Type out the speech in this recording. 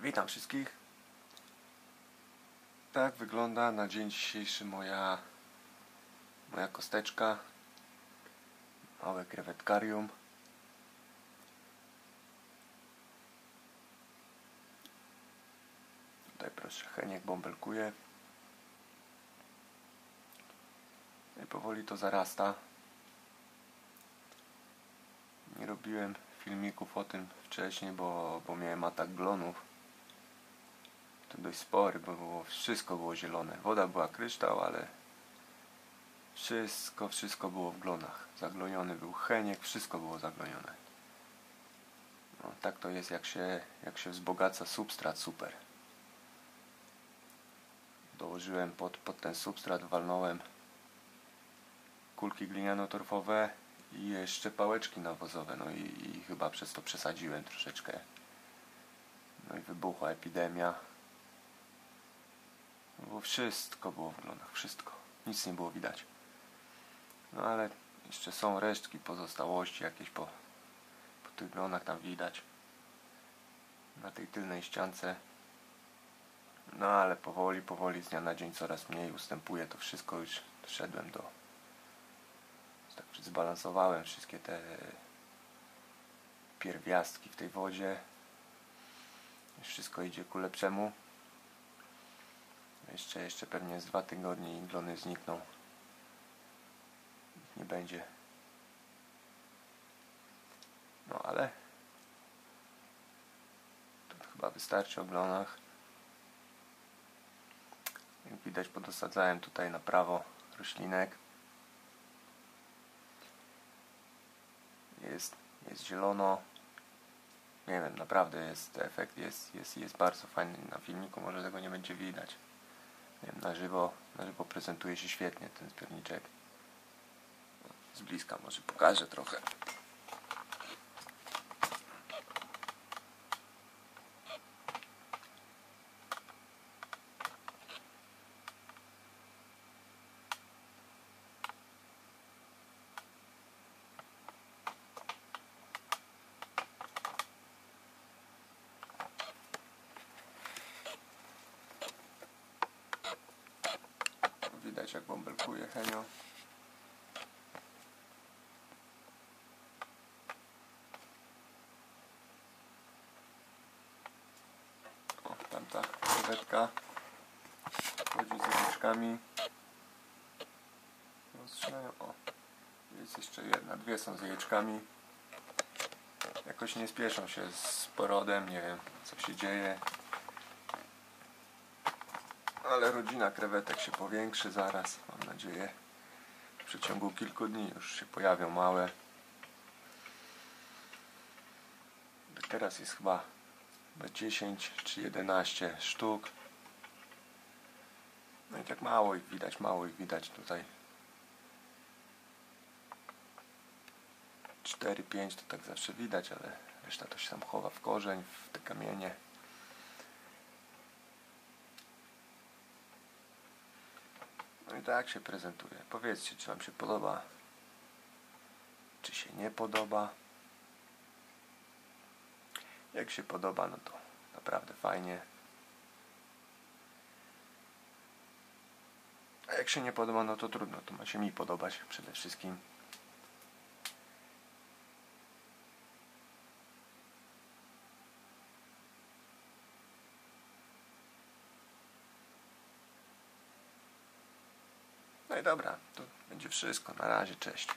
Witam wszystkich. Tak wygląda na dzień dzisiejszy moja moja kosteczka. Małe krewetkarium. Tutaj proszę, Heniek bąbelkuje. No I powoli to zarasta. Nie robiłem filmików o tym wcześniej, bo, bo miałem atak glonów. Dość spory, bo było, wszystko było zielone. Woda była kryształ, ale wszystko, wszystko było w glonach. Zagloniony był cheniek, wszystko było zaglonione. No, tak to jest, jak się, jak się wzbogaca substrat, super. Dołożyłem pod, pod ten substrat, walnąłem kulki gliniano-torfowe i jeszcze pałeczki nawozowe, no i, i chyba przez to przesadziłem troszeczkę. No i wybuchła epidemia. Bo wszystko było w glonach, wszystko. Nic nie było widać. No ale jeszcze są resztki, pozostałości jakieś po, po tych glonach tam widać. Na tej tylnej ściance. No ale powoli, powoli z dnia na dzień coraz mniej ustępuje to wszystko. Już doszedłem do tak zbalansowałem wszystkie te pierwiastki w tej wodzie. Wszystko idzie ku lepszemu. Jeszcze, jeszcze pewnie z dwa tygodnie i glony znikną. Ich nie będzie. No ale to chyba wystarczy o glonach. Jak widać podosadzałem tutaj na prawo roślinek. jest, jest zielono. Nie wiem, naprawdę jest efekt jest, jest, jest bardzo fajny na filmiku, może tego nie będzie widać. Wiem, na żywo, na żywo prezentuje się świetnie ten zbiorniczek. Z bliska może pokażę trochę. Widać jak bąbelkuje Henio. O, tamta krewetka chodzi z jajeczkami. Rozstrzelają. O, jest jeszcze jedna. Dwie są z jajeczkami. Jakoś nie spieszą się z porodem, nie wiem co się dzieje ale rodzina krewetek się powiększy zaraz, mam nadzieję. W przeciągu kilku dni już się pojawią małe. Teraz jest chyba 10 czy 11 sztuk. No i tak mało ich widać, mało ich widać tutaj. 4-5 to tak zawsze widać, ale reszta to się tam chowa w korzeń, w te kamienie. No i tak się prezentuje. Powiedzcie, czy Wam się podoba, czy się nie podoba. Jak się podoba, no to naprawdę fajnie. A jak się nie podoba, no to trudno, to ma się mi podobać przede wszystkim. Dobra, to będzie wszystko. Na razie, cześć.